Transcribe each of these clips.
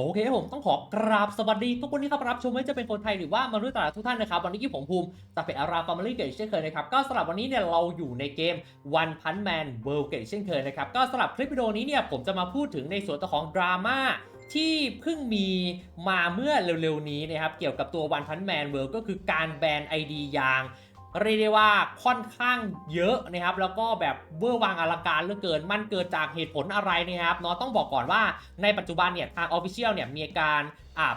โอเคผมต้องขอกราบสวัสดีทุกคนที่เข้ารับชมไม่ว่าจะเป็นคนไทยหรือว่ามนุษย์ต่างทุกท่านนะครับ วันนี้ที่ผมภูมิจากเพจอาราฟาร์มลี่เกตเช่นเคยนะครับ ก็สำหรับวันนี้เนี่ยเราอยู่ในเกม One Punch Man World เกตเช่นเคยนะครับ ก็สำหรับคลิปวิดีโอนี้เนี่ยผมจะมาพูดถึงในส่วนของดราม่าที่เพิ่งมีมาเมื่อเร็วๆนี้นะครับ เกี่ยวกับตัว One Punch Man World ก็คือการแบน ID ยาง เรียกได้ว่าค่อนข้างเยอะนะครับ แล้วก็แบบเวอร์วังอลังการเหลือเกิน มันเกิดจากเหตุผลอะไรนะครับเนาะต้องบอกก่อนว่าในปัจจุบันเนี่ยทางออฟฟิเชียลเนี่ยมีการ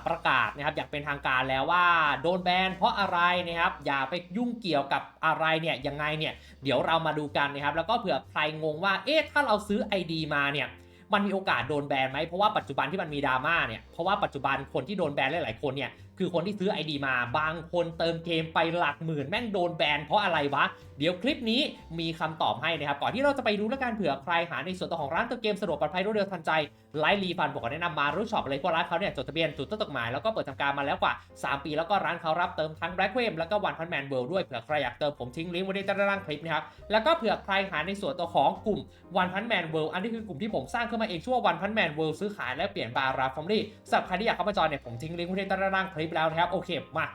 ประกาศนะครับอย่างเป็นทางการแล้วว่าโดนแบนเพราะอะไรนะครับอย่าไปยุ่งเกี่ยวกับอะไรเนี่ยยังไงเนี่ยเดี๋ยวเรามาดูกันนะครับแล้วก็เผื่อใครงงว่าเอ๊ะถ้าเราซื้อ ID มาเนี่ยมันมีโอกาสโดนแบนไหมเพราะว่าปัจจุบันที่มันมีดราม่าเนี่ยเพราะว่าปัจจุบันคนที่โดนแบนหลายๆคนเนี่ยคือคนที่ซื้อ ID มาบางคนเติมเกมไปหลักหมื่นแม่งโดนแบนเพราะอะไรวะ เดี๋ยวคลิปนี้มีคำตอบให้นะครับ ก่อนที่เราจะไปดูแล้วกันเผื่อใครหาในส่วนตัวของร้านเติมเกมสะดวกปลอดภัยรวดเร็วทันใจไลฟ์รีฟันบอกแนะนำมารู้ช็อปเลยเพราะร้านเขาเนี่ยจดทะเบียนจุดต้นตกหมายแล้วก็เปิดทำการมาแล้วกว่า 3 ปีแล้วก็ร้านเขารับเติมทั้ง Black w a v e แล้วก็ One Punch Man World ด้วยเผื่อใครอยากเติมผมทิ้งลิงก์ไว้ในใต้ล่างคลิปนะครับแล้วก็เผื่อใครหาในส่วนตัวของกลุ่ม One Punch Man World อันนี้คือกลุ่มที่ผมสร้างขึ้นมาเองชื่อว่า One Punch Man World ซื้อขายและเปลี่ยนบาราฟอมลี่สำหรับใครที่อยากเข้ามาจอยเนี่ยผมทิ้งลิงก์ไว้ในใต้ล่างคลิปแล้วนะครับโอเคมา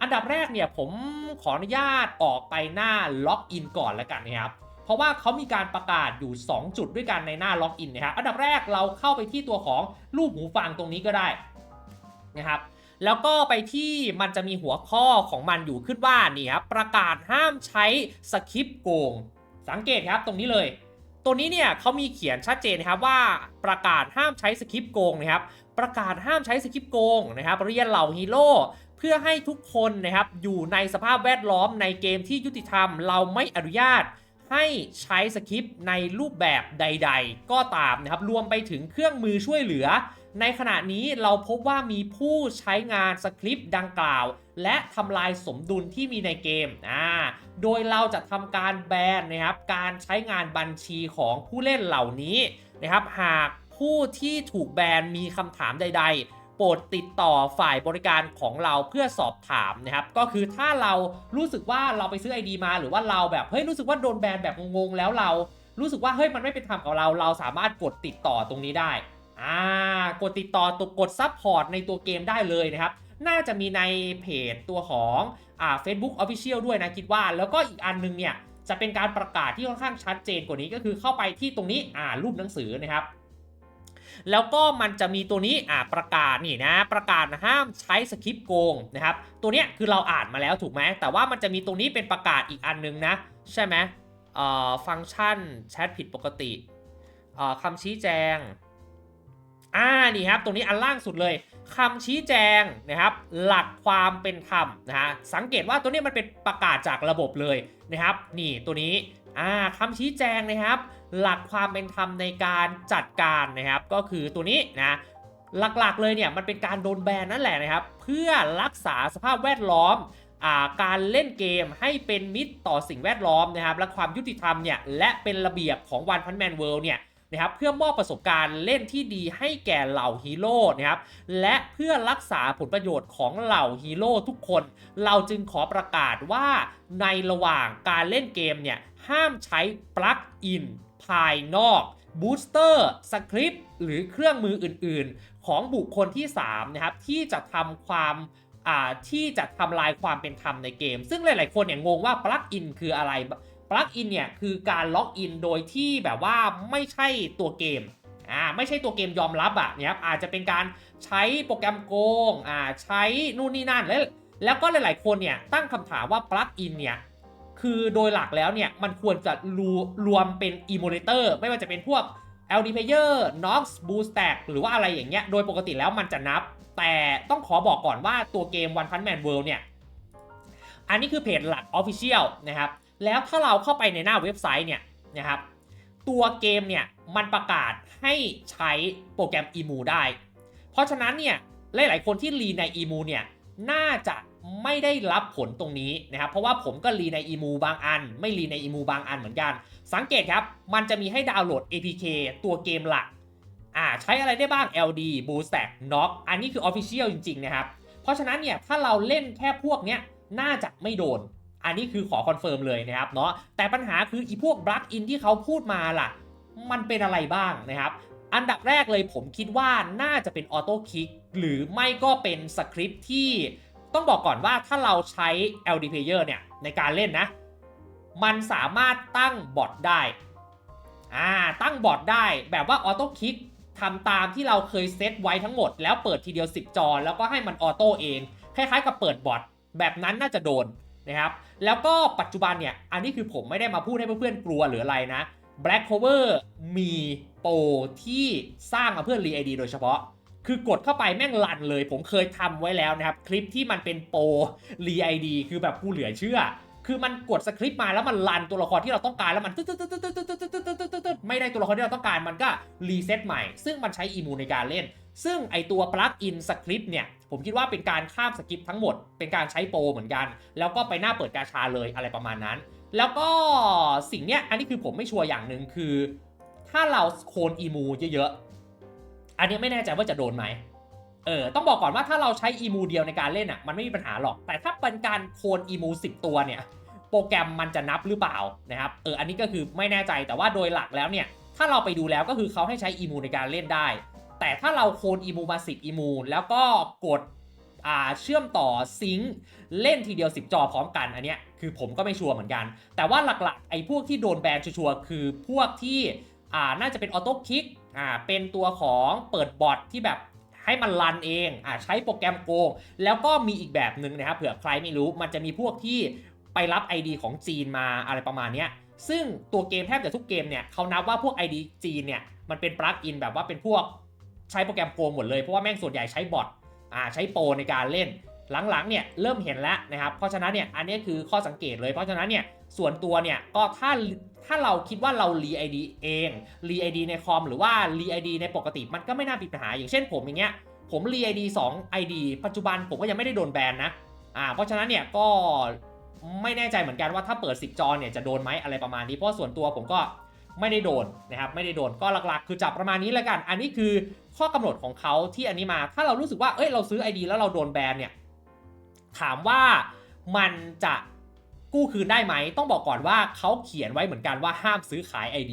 อันดับแรกเนี่ยผมขออนุญาตออกไปหน้าล็อกอินก่อนแล้วกันนะครับเพราะว่าเขามีการประกาศอยู่ 2 จุดด้วยกันในหน้าล็อกอินนะครับอันดับแรกเราเข้าไปที่ตัวของรูปหูฟังตรงนี้ก็ได้นะครับแล้วก็ไปที่มันจะมีหัวข้อของมันอยู่ขึ้นว่านี่ครับประกาศห้ามใช้สคริปต์โกง สังเกตครับตรงนี้เลย ตัวนี้เนี่ยเขามีเขียนชัดเจนนะครับว่าประกาศห้ามใช้สคริปต์โกงนะครับประกาศห้ามใช้สคริปต์โกงนะครับเรียนเหล่าฮีโร่เพื่อให้ทุกคนนะครับอยู่ในสภาพแวดล้อมในเกมที่ยุติธรรมเราไม่อนุญาต ให้ใช้สคริปต์ในรูปแบบใด ๆ ก็ตามนะครับ รวมไปถึงเครื่องมือช่วยเหลือ ในขณะนี้เราพบว่ามีผู้ใช้งานสคริปต์ดังกล่าว และทำลายสมดุลที่มีในเกมอ่าโดยเราจะทำการแบนนะครับ การใช้งานบัญชีของผู้เล่นเหล่านี้นะครับ หากผู้ที่ถูกแบนมีคำถามใด ๆ โปรดติดต่อฝ่ายบริการของเราเพื่อสอบถามนะครับ ก็คือถ้าเรารู้สึกว่าเราไปซื้อ ID มา หรือว่าเราแบบเฮ้ยรู้สึกว่าโดนแบนแบบงงๆแล้วเรารู้สึกว่าเฮ้ยมันไม่เป็นธรรมกับเรา เราสามารถกดติดต่อตรงนี้ได้อ่ากดติดต่อตัวกดซับพอร์ตในตัวเกมได้เลยนะครับ น่าจะมีในเพจตัวของอ่า Facebook Official ด้วยนะคิดว่า แล้วก็อีกอันนึงเนี่ยจะเป็นการประกาศที่ค่อนข้างชัดเจนกว่านี้ก็คือเข้าไปที่ตรงนี้อ่ารูปหนังสือนะครับ แล้วก็มันจะมีตัวนี้อ่าประกาศนี่นะ ประกาศห้ามใช้สคริปต์โกงนะครับ ตัวเนี้ยคือเราอ่านมาแล้วถูกไหมแต่ว่ามันจะมีตรงนี้เป็นประกาศอีกอันนึงนะ ใช่ไหมเอ่อฟังก์ชันแชทผิดปกติเอ่อคำชี้แจงอ่านี่ครับตรงนี้อันล่างสุดเลยคำชี้แจงนะครับ หลักความเป็นธรรมนะฮะสังเกตว่าตัวนี้มันเป็นประกาศจากระบบเลยนะครับ นี่ตัวนี้อ่าคำชี้แจงนะครับ หลักความเป็นธรรมในการจัดการนะครับ ก็คือตัวนี้นะหลักๆเลยเนี่ยมันเป็นการโดนแบนนั่นแหละนะครับ เพื่อรักษาสภาพแวดล้อมอาการเล่นเกมให้เป็นมิตรต่อสิ่งแวดล้อมนะครับ และความยุติธรรมเนี่ยและเป็นระเบียบของวันพันแมนเวิลด์เนี่ยนะครับเพื่อมอบประสบการณ์เล่นที่ดีให้แก่เหล่าฮีโร่นะครับและเพื่อรักษาผลประโยชน์ของเหล่าฮีโร่ทุกคน เราจึงขอประกาศว่าในระหว่างการเล่นเกมเนี่ย ห้ามใช้ปลั๊กอินภายนอกบูสเตอร์สคริปต์หรือเครื่องมืออื่นๆ ของบุคคลที่ 3 นะครับ ที่จะทำความอ่าที่จะทำลายความเป็นธรรมในเกม ซึ่งหลายๆ คนเนี่ยงงว่าปลั๊กอินคืออะไรปลั๊กอินเนี่ยคือการล็อกอินโดยที่แบบว่าไม่ใช่ตัวเกมอ่าไม่ใช่ตัวเกมยอมรับอะเนี่ยครับอาจจะเป็นการใช้โปรแกรมโกงอ่าใช้นู่นนี่นั่นแล้วแล้วก็หลาย ๆ คนเนี่ยตั้งคำถามว่าปลั๊กอินเนี่ย คือโดยหลักแล้วเนี่ย มันควรจะรวรวมเป็น emulator ไม่ว่าจะเป็นพวก LD Player Nox Boostack หรือว่าอะไรอย่างเงี้ยโดยปกติแล้วมันจะนับ แต่ต้องขอบอกก่อนว่าตัวเกม One Punch Man World เนี่ย อันนี้คือเพจหลัก Official นะครับ แล้วถ้าเราเข้าไปในหน้าเว็บไซต์เนี่ยนะครับ ตัวเกมเนี่ย มันประกาศให้ใช้โปรแกรม EMU ได้ เพราะฉะนั้นเนี่ย หลาย ๆ คนที่รีใน EMU เนี่ย น่าจะ ไม่ได้รับผลตรงนี้นะครับ เพราะว่าผมก็รีใน EMU บางอัน ไม่รีใน EMU บางอันเหมือนกัน สังเกตครับ มันจะมีให้ดาวน์โหลด APK ตัวเกมหลัก อ่า ใช้อะไรได้บ้าง LD Boostack Knock อันนี้คือ Official จริง ๆ นะครับ เพราะฉะนั้นเนี่ย ถ้าเราเล่นแค่พวกเนี้ย น่าจะไม่โดน อันนี้คือขอคอนเฟิร์มเลยนะครับเนาะ แต่ปัญหาคืออีพวกบลักอินที่เขาพูดมาล่ะ มันเป็นอะไรบ้างนะครับอันดับแรกเลยผมคิดว่าน่าจะเป็นออโต้คิกหรือไม่ก็เป็นสคริปที่ ต้องบอกก่อนว่าถ้าเราใช้ LD Player เนี่ยในการเล่นนะ มันสามารถตั้งบอทได้ อ่า ตั้งบอทได้แบบว่าออโต้คลิกทำตามที่เราเคยเซตไว้ทั้งหมด แล้วเปิดทีเดียว 10 จอ แล้วก็ให้มันออโต้เอง คล้ายๆกับเปิดบอทแบบนั้นน่าจะโดนนะครับ แล้วก็ปัจจุบันเนี่ย อันนี้คือผมไม่ได้มาพูดให้เพื่อนๆกลัวหรืออะไรนะ Black Cover มีโปรที่สร้างมาเพื่อ Re ID โดยเฉพาะ คือกดเข้าไปแม่งลันเลย ผมเคยทำไว้แล้วนะครับคลิปที่มันเป็นโปร Re ID คือแบบกูเหลือเชื่อ คือมันกดสคริปต์มาแล้วมันลันตัวละครที่เราต้องการแล้วมันตึ๊ดตึ๊ดตึ๊ดตึ๊ดตึ๊ดตึ๊ดตึ๊ดตึ๊ดตึ๊ดตึ๊ดไม่ได้ตัวละครที่เราต้องการมันก็รีเซ็ตใหม่ ซึ่งมันใช้อีมูในการเล่น ซึ่งไอตัวปลั๊กอินสคริปต์เนี่ยผมคิดว่าเป็นการข้ามสคริปต์ทั้งหมด เป็นการใช้โปรเหมือนกัน แล้วก็ไปหน้าเปิดกาชาเลยอะไรประมาณนั้น แล้วก็สิ่งเนี้ยอันนี้คือผมไม่ชัวร์อย่างหนึ่งคือ ถ้าเราโคนอีมูเยอะ อันนี้ไม่แน่ใจว่าจะโดนไหมเออต้องบอกก่อนว่าถ้าเราใช้อีมูเดียวในการเล่นอะมันไม่มีปัญหาหรอก แต่ถ้าเป็นการโคนอีมู10 ตัวเนี่ย โปรแกรมมันจะนับหรือเปล่านะครับเอออันนี้ก็คือไม่แน่ใจแต่ว่าโดยหลักแล้วเนี่ย ถ้าเราไปดูแล้วก็คือเขาให้ใช้อีมูในการเล่นได้ แต่ถ้าเราโคนอีมูมา10อีมูแล้วก็กดอ่าเชื่อมต่อซิงค์เล่นทีเดียว 10 จอพร้อมกันอันเนี้ยคือผมก็ไม่ชัวร์เหมือนกัน แต่ว่าหลักๆไอ้พวกที่โดนแบนชัวร์คือพวกที่อ่าน่าจะเป็นออโต้คลิก อ่าเป็นตัวของเปิดบอทที่แบบให้มันรันเองอ่าใช้โปรแกรมโกง แล้วก็มีอีกแบบหนึ่งนะครับเผื่อใครไม่รู้มันจะมีพวกที่ไปรับ ID ของจีนมาอะไรประมาณเนี้ยซึ่งตัวเกมแทบจะทุกเกมเนี่ยเขานับว่าพวก ID จีนเนี่ยมันเป็นปลั๊กอินแบบว่าเป็นพวกใช้โปรแกรมโกงหมดเลยเพราะว่าแม่งส่วนใหญ่ใช้บอทอ่าใช้โปรในการเล่นหลังๆเนี่ยเริ่มเห็นแล้วนะครับเพราะฉะนั้นเนี่ยอันนี้คือข้อสังเกตเลยเพราะฉะนั้นเนี่ย ส่วนตัวเนี่ยก็ถ้าถ้าเราคิดว่าเรารี ID เองรี ID ในคอมหรือว่ารี ID ในปกติมันก็ไม่น่ามีปัญหาอย่างเช่นผมอย่างเงี้ยผมรี ID 2 ID ปัจจุบันผมก็ยังไม่ได้โดนแบนนะอ่าเพราะฉะนั้นเนี่ยก็ไม่แน่ใจเหมือนกันว่าถ้าเปิด 10 จอเนี่ยจะโดนไหมอะไรประมาณนี้เพราะส่วนตัวผมก็ไม่ได้โดนนะครับไม่ได้โดนก็หลักๆ คือจับประมาณนี้แล้วกัน อันนี้คือข้อกำหนดของเขาที่อันนี้มา ถ้าเรารู้สึกว่าเอ้ยเราซื้อ ID แล้วเราโดนแบนเนี่ยถามว่ามันจะ กู้คืนได้ไหม ต้องบอกก่อนว่าเขาเขียนไว้เหมือนกันว่าห้ามซื้อขาย ID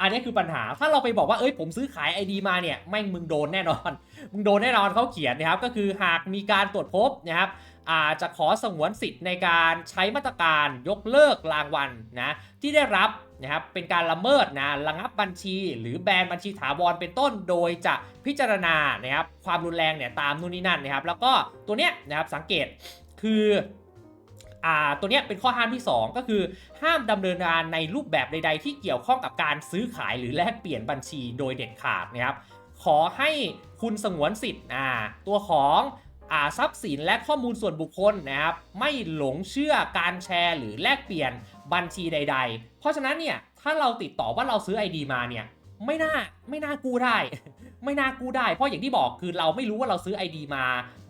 อันนี้คือปัญหา ถ้าเราไปบอกว่าเอ้ยผมซื้อขาย ID มาเนี่ยแม่งมึงโดนแน่นอน มึงโดนแน่นอนเขาเขียนนะครับ ก็คือหากมีการตรวจพบนะครับอาจจะขอสงวนสิทธิ์ในการใช้มาตรการยกเลิกรางวัลนะที่ได้รับนะครับเป็นการละเมิดนะระงับบัญชี หรือแบนบัญชีถาวรเป็นต้นโดยจะพิจารณานะครับความรุนแรงเนี่ยตามนู่นนี่นั่นนะครับแล้วก็ตัวเนี้ยนะครับสังเกตคือ อ่าตัวเนี้ยเป็นข้อห้ามที่ 2 ก็คือห้ามดำเนินการในรูปแบบใด ๆ ที่เกี่ยวข้องกับการซื้อขายหรือแลกเปลี่ยนบัญชีโดยเด็ดขาดนะครับขอให้คุณสงวนสิทธิ์อ่าตัวของอ่าทรัพย์สินและข้อมูลส่วนบุคคลนะครับไม่หลงเชื่อการแชร์ หรือแลกเปลี่ยนบัญชีใด ๆ เพราะฉะนั้นเนี่ยถ้าเราติดต่อว่าเราซื้อ ID มาเนี่ยไม่น่าไม่น่ากู้ได้ ไม่น่ากู้ได้ เพราะอย่างที่บอกคือเราไม่รู้ว่าเราซื้อ ID มา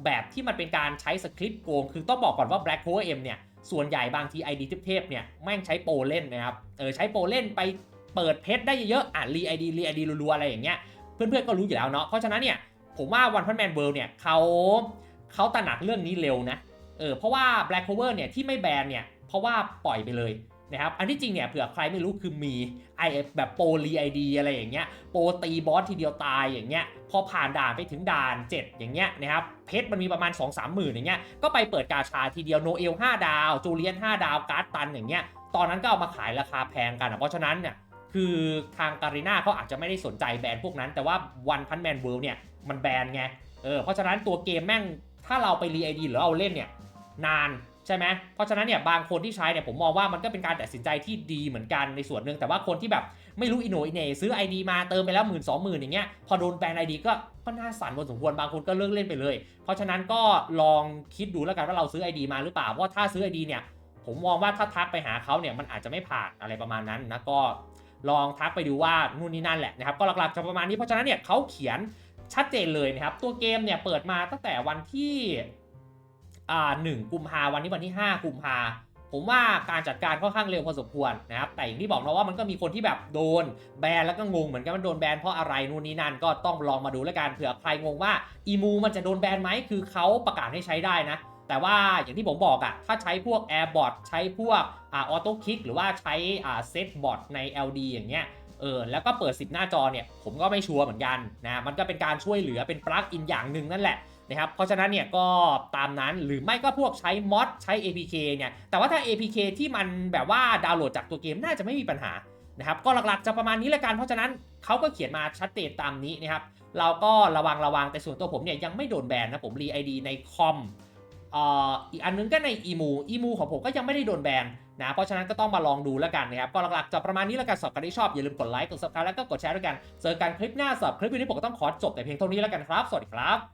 แบบที่มันเป็นการใช้สคริปต์โกง คือต้องบอกก่อนว่า Black Cover M เนี่ย ส่วนใหญ่บางที ID เทพเนี่ย แม่งใช้โปรเล่นนะครับ เออใช้โปรเล่นไปเปิดเพชรได้เยอะๆอะรีไอดีรีไอดีรัวๆอะไรอย่างเงี้ย เพื่อนๆก็รู้อยู่แล้วเนาะ เพราะฉะนั้นเนี่ยผมว่า One Punch Man World เนี่ยเขาเขาตระหนักเรื่องนี้เร็วนะ เออเพราะว่า Black Cover เนี่ยที่ไม่แบนเนี่ยเพราะว่าปล่อยไปเลย นะครับ อันที่จริงเนี่ยเผื่อใครไม่รู้คือมีไอแบบโปรีไอดีอะไรอย่างเงี้ยโปรตีบอสทีเดียวตายอย่างเงี้ยพอผ่านด่านไปถึงด่าน 7 อย่างเงี้ยนะครับเพชรมันมีประมาณ 2 3หมื่นอย่างเงี้ยก็ไปเปิดกาชาทีเดียวโนเอล5ดาวจูเลียน 5 ดาวการ์ดตันอย่างเงี้ยตอนนั้นก็เอามาขายราคาแพงกัน เพราะฉะนั้นเนี่ยคือทางการีนาเขาอาจจะไม่ได้สนใจแบรนด์พวกนั้น แต่ว่าวันพันแมนเวิลด์เนี่ยมันแบรนด์ไงเออเพราะฉะนั้นตัวเกมแม่งถ้าเราไปรีไอดีหรือเอาเล่นเนี่ยนาน ใช่ไหมเพราะฉะนั้นเนี่ยบางคนที่ใช้เนี่ยผมมองว่ามันก็เป็นการตัดสินใจที่ดีเหมือนกันในส่วนหนึ่งแต่ว่าคนที่แบบไม่รู้อินโนอินเนซื้อ ID มาเติมไปแล้วหมื่นสองหมื่นอย่างเงี้ยพอโดนแบนไอดีก็ก็น่าสั่นพอสมควรบางคนก็เลิกเล่นไปเลย เพราะฉะนั้นก็ลองคิดดูแล้วกันว่าเราซื้อ ID มาหรือเปล่าเพราะถ้าซื้อ ID เนี่ยผมมองว่าถ้าทักไปหาเขาเนี่ยมันอาจจะไม่ผ่านอะไรประมาณนั้นนะก็ลองทักไปดูว่านู่นนี่นั่นแหละนะครับก็หลักๆจะประมาณนี้เพราะฉะนั้นเนี่ยเขาเขียนชัดเจนเลยนะครับตัวเกมเนี่ยเปิดมาตั้งแต่วันที่ อ่าหนึ่งกุมภาวันนี้วันที่ 5 กุมภาผมว่าการจัดการค่อนข้างเร็วพอสมควรนะครับ แต่อย่างที่บอกนะว่ามันก็มีคนที่แบบโดนแบนแล้วก็งงเหมือนกันมันโดนแบนเพราะอะไรนู่นนี่นั่นก็ต้องลองมาดูแล้วกันเผื่อใครงงว่าอีมูมันจะโดนแบนไหมคือเขาประกาศให้ใช้ได้นะ แต่ว่าอย่างที่ผมบอกอะถ้าใช้พวก Airbot ใช้พวกอ่าออโต้คิกหรือว่าใช้อ่าเซตบอทใน LD อย่างเงี้ยเออแล้วก็เปิด 10 หน้าจอเนี่ยผมก็ไม่ชัวร์เหมือนกันนะมันก็เป็นการช่วยเหลือเป็นปลั๊กอินอย่างหนึ่งนั่นแหละ นะครับ เพราะฉะนั้นเนี่ยก็ตามนั้นหรือไม่ก็พวกใช้มอดใช้ APK เนี่ย แต่ว่าถ้า APK ที่มันแบบว่าดาวน์โหลดจากตัวเกมน่าจะไม่มีปัญหานะครับ ก็หลักๆจะประมาณนี้ละกัน เพราะฉะนั้นเขาก็เขียนมาชัดเจนตามนี้นะครับ เราก็ระวังระวังแต่ส่วนตัวผมเนี่ยยังไม่โดนแบนนะผมรีไอดีในคอมอีกอันนึงก็ในอีมูอีมูของผมก็ยังไม่ได้โดนแบนนะ เพราะฉะนั้นก็ต้องมาลองดูแล้วกันนะครับ ก็หลักๆจะประมาณนี้แล้วกันสำหรับใครที่ชอบ อย่าลืมกดไลค์ กด subscribe แล้วก็กดแชร์ด้วยกัน เจอกันคลิปหน้าสำหรับคลิปวิดีโอนี้ผมก็ต้องขอจบแต่เพียงเท่านี้แล้วกันครับ สวัสดีครับ